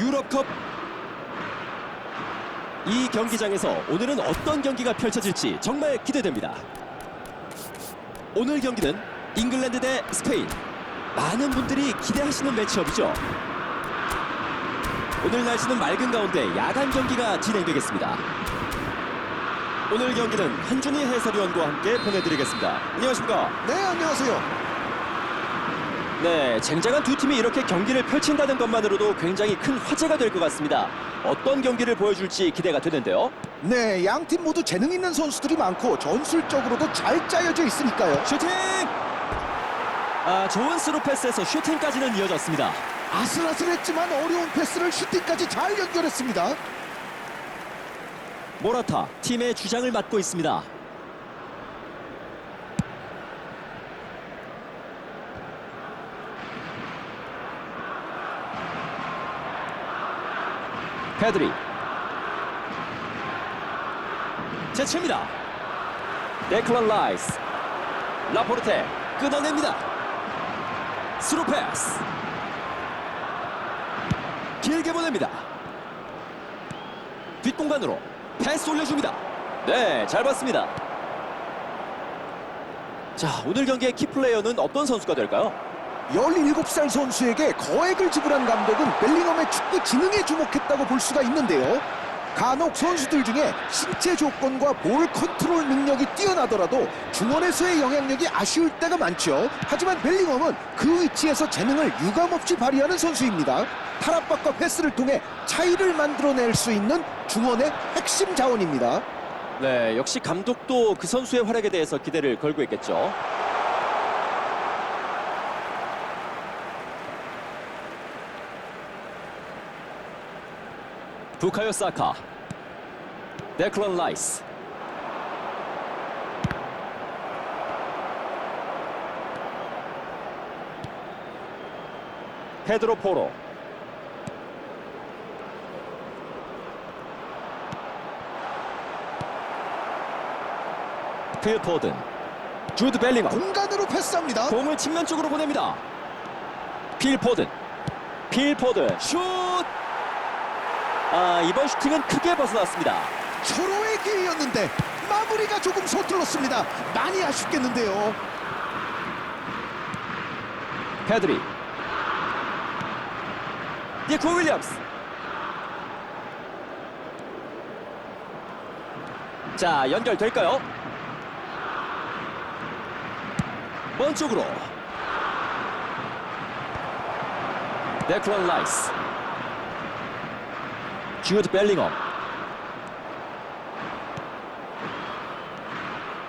유럽컵 이 경기장에서 오늘은 어떤 경기가 펼쳐질지 정말 기대됩니다. 오늘 경기는 잉글랜드 대 스페인. 많은 분들이 기대하시는 매치업이죠. 오늘 날씨는 맑은 가운데 야간 경기가 진행되겠습니다. 오늘 경기는 한준희 해설위원과 함께 보내드리겠습니다. 안녕하십니까? 네, 안녕하세요. 네, 쟁쟁한 두 팀이 이렇게 경기를 펼친다는 것만으로도 굉장히 큰 화제가 될 것 같습니다. 어떤 경기를 보여줄지 기대가 되는데요. 네, 양 팀 모두 재능 있는 선수들이 많고 전술적으로도 잘 짜여져 있으니까요. 슈팅! 아, 좋은 스루 패스에서 슈팅까지는 이어졌습니다. 아슬아슬했지만 어려운 패스를 슈팅까지 잘 연결했습니다. 모라타 팀의 주장을 맡고 있습니다. 페드리 제치입니다. 데클런 라이스 라포르테 끊어냅니다. 스루 패스 길게 보냅니다. 뒷공간으로 패스 올려줍니다. 네, 잘 봤습니다. 자, 오늘 경기의 키플레이어는 어떤 선수가 될까요? 17살 선수에게 거액을 지불한 감독은 벨링엄의 축구 지능에 주목했다고 볼 수가 있는데요. 간혹 선수들 중에 신체 조건과 볼 컨트롤 능력이 뛰어나더라도 중원에서의 영향력이 아쉬울 때가 많죠. 하지만 벨링엄은 그 위치에서 재능을 유감없이 발휘하는 선수입니다. 탈압박과 패스를 통해 차이를 만들어낼 수 있는 중원의 핵심 자원입니다. 네, 역시 감독도 그 선수의 활약에 대해서 기대를 걸고 있겠죠. 부카요 사카 데클런 라이스 페드로 포로 필 포든 주드 벨링엄 공간으로 패스합니다. 공을 측면 쪽으로 보냅니다. 필 포든. 필 포든. 슛! 아, 이번 슈팅은 크게 벗어났습니다. 서로의 기회였는데 마무리가 조금 서툴렀습니다. 많이 아쉽겠는데요. 패드리. 니코 윌리엄스. 자, 연결될까요? 먼 쪽으로. 데클런 라이스. 주드 벨링엄.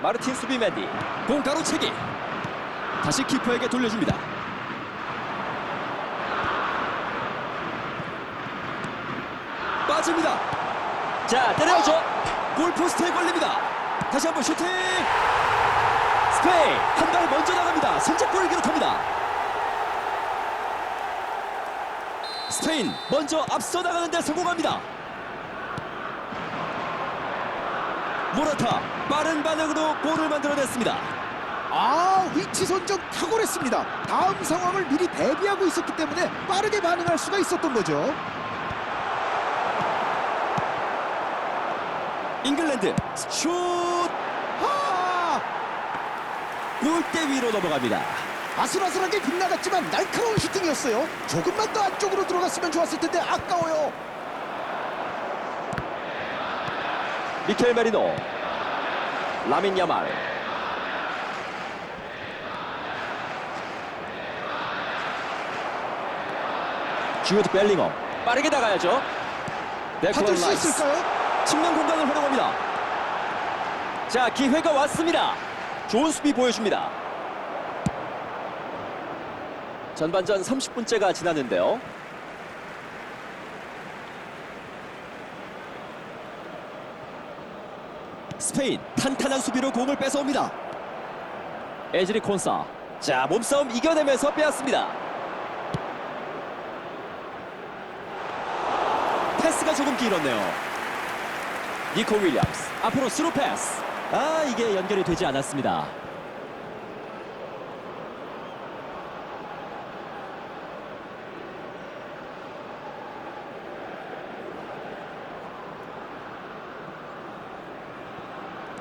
마르틴 수비 맨디. 공 가로채기. 다시 키퍼에게 돌려줍니다. 빠집니다. 자, 때려줘. 골포스트에 걸립니다. 다시 한번 슈팅. 스페인 한 발 먼저 나갑니다. 선제골을 기록합니다. 스페인 먼저 앞서 나가는데 성공합니다. 모라타 빠른 반응으로 골을 만들어냈습니다. 아 위치 선정 탁월했습니다. 다음 상황을 미리 대비하고 있었기 때문에 빠르게 반응할 수가 있었던 거죠. 잉글랜드 슛 아 골대 위로 넘어갑니다. 아슬아슬하게 빗나갔지만 날카로운 슈팅이었어요. 조금만 더 안쪽으로 들어갔으면 좋았을 텐데 아까워요. 미켈 메리노 라민 야말. 주드 벨링엄 빠르게 나가야죠. 받을 수 있을까요? 측면 공간을 활용합니다. 자 기회가 왔습니다. 좋은 수비 보여줍니다. 전반전 30분째가 지났는데요 스페인 탄탄한 수비로 공을 뺏어옵니다. 에즈리 콘사. 자 몸싸움 이겨내면서 빼앗습니다. 패스가 조금 길었네요. 니코 윌리엄스 앞으로 스루 패스. 아 이게 연결이 되지 않았습니다.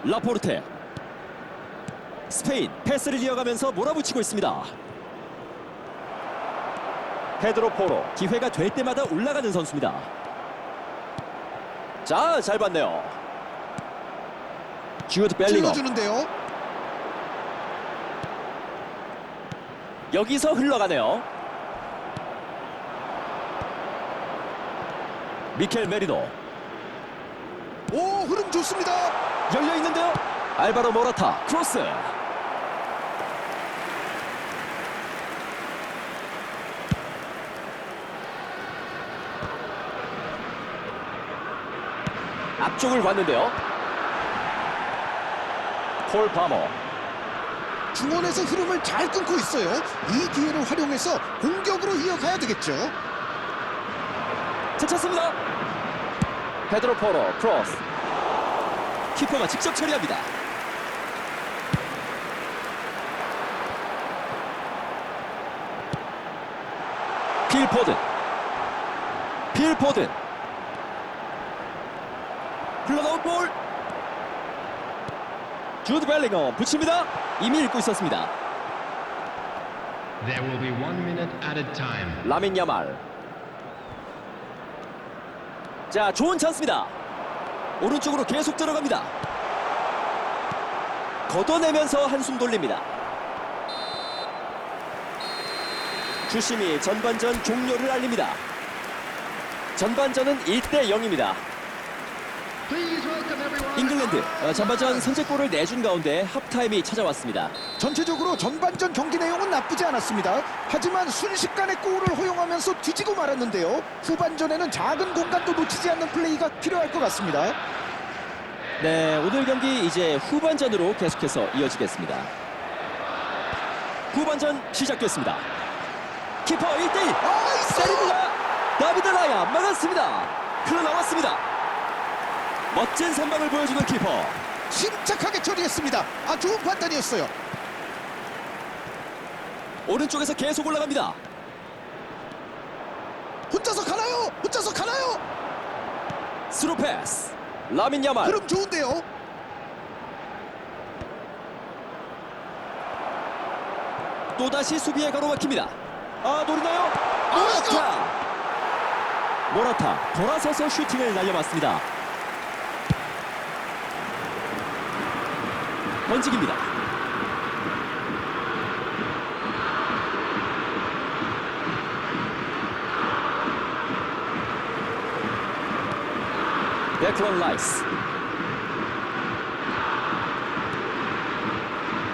라포르테 스페인 패스를 이어가면서 몰아붙이고 있습니다. 페드로 포로 기회가 될 때마다 올라가는 선수입니다. 자, 잘 봤네요. 주드 벨링엄 찔러주는데요. 여기서 흘러가네요. 미켈 메리노 오 흐름 좋습니다. 열려 있는데요. 알바로 모라타 크로스. 앞쪽을 봤는데요. 폴 파머 중원에서 흐름을 잘 끊고 있어요. 이 기회를 활용해서 공격으로 이어가야 되겠죠. 찾았습니다. 페드로 포로 크로스. 키퍼가 직접 처리합니다. 필 포든. 필 포든. 흘러나온 볼. 주드 벨링엄 붙입니다. 이미 읽고 있었습니다. 라민 야말. 자, 좋은 찬스입니다. 오른쪽으로 계속 들어갑니다. 걷어내면서 한숨 돌립니다. 주심이 전반전 종료를 알립니다. 전반전은 1대 0입니다. 잉글랜드 어, 전반전 선제골을 내준 가운데 합타임이 찾아왔습니다. 전체적으로 전반전 경기 내용은 나쁘지 않았습니다. 하지만 순식간에 골을 허용하면서 뒤지고 말았는데요. 후반전에는 작은 공간도 놓치지 않는 플레이가 필요할 것 같습니다. 네, 오늘 경기 이제 후반전으로 계속해서 이어지겠습니다. 후반전 시작됐습니다. 키퍼 1대1 아! 때립니다. 다비드 라야 막았습니다. 흘러나왔습니다. 멋진 선방을 보여주는 키퍼. 침착하게 처리했습니다. 아 좋은 판단이었어요. 오른쪽에서 계속 올라갑니다. 혼자서 가나요? 혼자서 가나요? 스루 패스. 라민 야말. 흐름 좋은데요. 또다시 수비에 가로막힙니다. 아, 노리나요? 모라타. 모라타 돌아서서 슈팅을 날려봤습니다. 번직입니다. 데클런 라이스.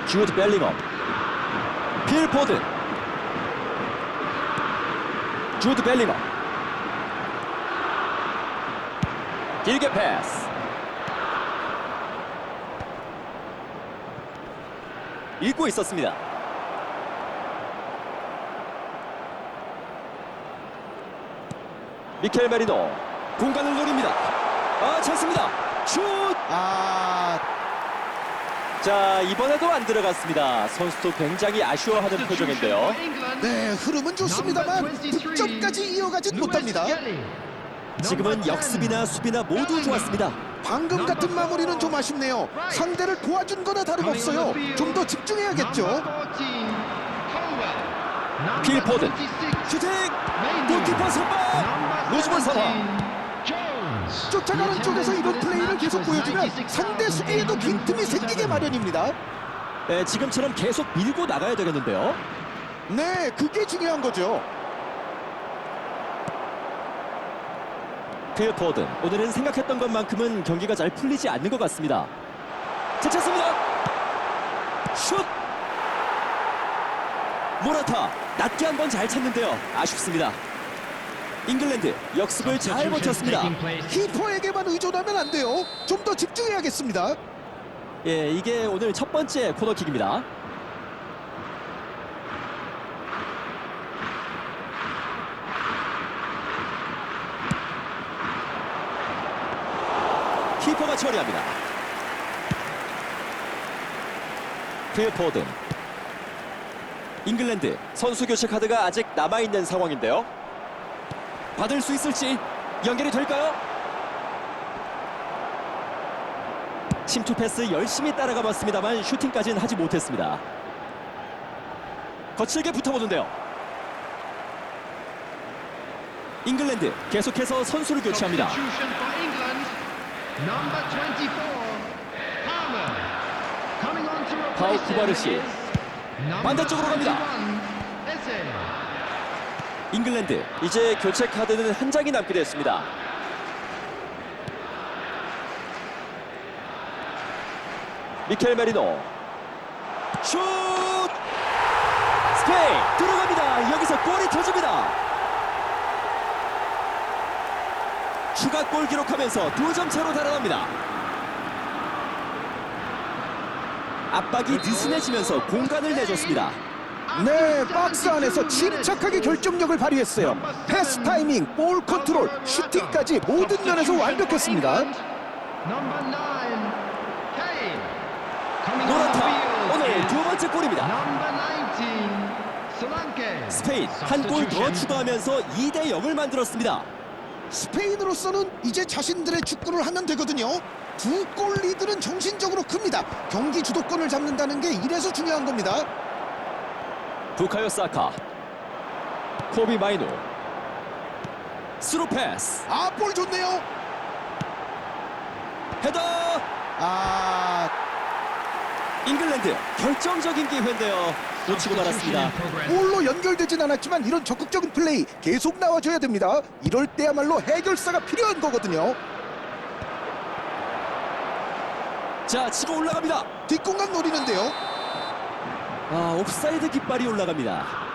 주드 벨링엄. 필 포든 주드 벨링엄. 길게 패스 읽고 있었습니다. 미켈 메리노 공간을 노립니다. 아 찬스입니다. 슛! 아. 자 이번에도 안 들어갔습니다. 선수도 굉장히 아쉬워하는 표정인데요. 네, 흐름은 좋습니다만 득점까지 이어가진 못합니다. 지금은 역습이나 수비나 모두 좋았습니다 방금 같은 마무리는 좀 아쉽네요. 상대를 도와준 거나 다름없어요. 좀 더 집중해야겠죠. 필 포든 슈팅 골키퍼 선방 노즈볼 상황 쫓아가는 쪽에서 이런 플레이를 계속 보여주면 상대 수비에도 빈틈이 생기게 마련입니다. 네, 지금처럼 계속 밀고 나가야 되겠는데요 네, 그게 중요한 거죠. 필 포든. 오늘은 생각했던 것만큼은 경기가 잘 풀리지 않는 것 같습니다. 제쳤습니다. 슛! 모라타 낮게 한번 잘 찼는데요. 아쉽습니다. 잉글랜드 역습을 잘 버텼습니다. 키퍼에게만 의존하면 안 돼요. 좀 더 집중해야겠습니다. 예, 이게 오늘 첫 번째 코너킥입니다 키퍼가 처리합니다 필 포든 잉글랜드 선수 교체 카드가 아직 남아있는 상황인데요 받을 수 있을지 연결이 될까요? 침투 패스 열심히 따라가 봤습니다만 슈팅까지는 하지 못했습니다. 거칠게 붙어보는데요. 잉글랜드 계속해서 선수를 교체합니다. 파우 쿠바르시. 반대쪽으로 갑니다. 21, Eze. 잉글랜드 이제 교체 카드는 한 장이 남게 됐습니다. 미켈 메리노 슛 스페인 들어갑니다. 여기서 골이 터집니다. 추가골 기록하면서 두 점 차로 달아납니다. 압박이 느슨해지면서 공간을 내줬습니다. 네, 박스 안에서 침착하게 결정력을 발휘했어요. 패스 타이밍, 볼 컨트롤, 슈팅까지 모든 면에서 완벽했습니다. Number 9, Kane. Coming on the 노란타 오늘 두 번째 골입니다. Number 19, Solanke. 스페인 한 골 더 추가하면서 2대 0을 만들었습니다. 스페인으로서는 이제 자신들의 축구를 하면 되거든요. 두 골 리드는 정신적으로 큽니다. 경기 주도권을 잡는다는 게 이래서 중요한 겁니다. 부카요 사카 코비 마이노 스루 패스 아, 볼 좋네요. 헤더 아, 잉글랜드 결정적인 기회인데요 놓치고 말았습니다. 골로 연결되진 않았지만 이런 적극적인 플레이 계속 나와줘야 됩니다. 이럴 때야말로 해결사가 필요한 거거든요. 자 치고 올라갑니다 뒷공간 노리는데요. 아 옵사이드 깃발이 올라갑니다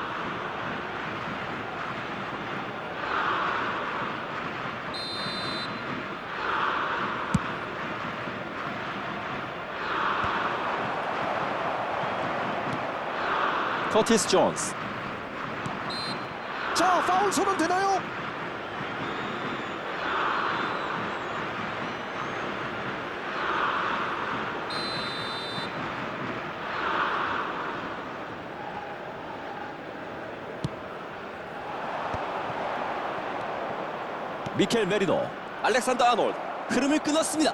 커티스 존스. 자, 파울 선언 되나요? 미켈 메리노 알렉산더 아놀드 흐름을 끊었습니다.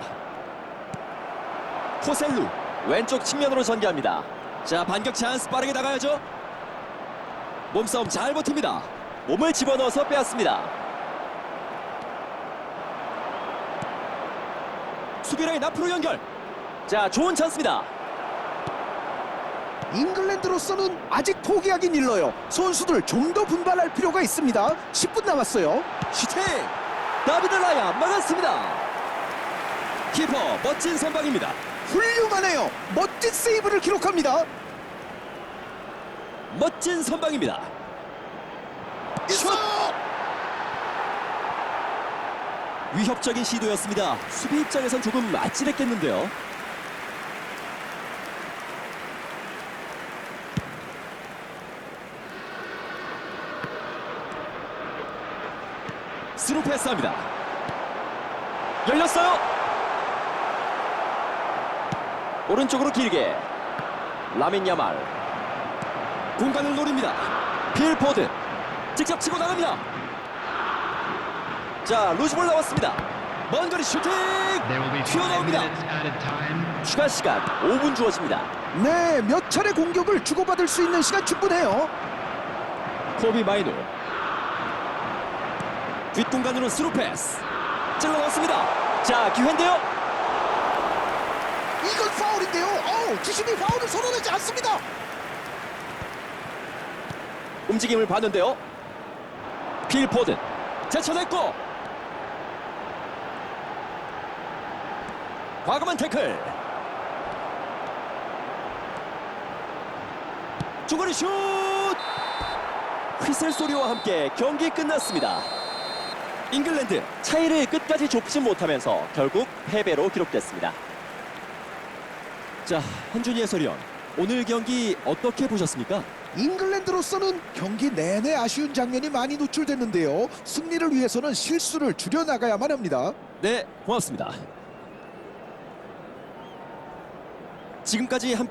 호셀루 왼쪽 측면으로 전개합니다 자 반격 찬스 빠르게 나가야죠. 몸싸움 잘 버팁니다. 몸을 집어넣어서 빼앗습니다. 수비라인 앞으로 연결. 자 좋은 찬스입니다. 잉글랜드로서는 아직 포기하긴 일러요. 선수들 좀 더 분발할 필요가 있습니다. 10분 남았어요. 슈팅 다비드 라야 막았습니다. 키퍼 멋진 선방입니다 훌륭하네요. 멋진 세이브를 기록합니다. 멋진 선방입니다 슛! 위협적인 시도였습니다. 수비 입장에선 조금 아찔했겠는데요. 스루 패스합니다. 열렸어요. 오른쪽으로 길게 라민 야말 공간을 노립니다. 필포드 직접 치고 나갑니다. 자 루즈볼 나왔습니다. 먼 거리 슈팅 튀어나옵니다. 추가 시간 5분 주어집니다. 네, 몇 차례 공격을 주고받을 수 있는 시간 충분해요. 코비 마이노 뒷공간으로 스루 패스 찔러 넣습니다. 자 기회인데요. 이건 파울인데요. 어우, 주심이 파울을 선언하지 않습니다. 움직임을 봤는데요. 필포든 제쳐냈고 과감한 태클 중거리 슛 휘슬 소리와 함께 경기 끝났습니다. 잉글랜드 차이를 끝까지 좁지 못하면서 결국 패배로 기록됐습니다. 자 한준희 해설위원 오늘 경기 어떻게 보셨습니까? 잉글랜드로서는 경기 내내 아쉬운 장면이 많이 노출됐는데요. 승리를 위해서는 실수를 줄여나가야만 합니다. 네, 고맙습니다. 지금까지 함께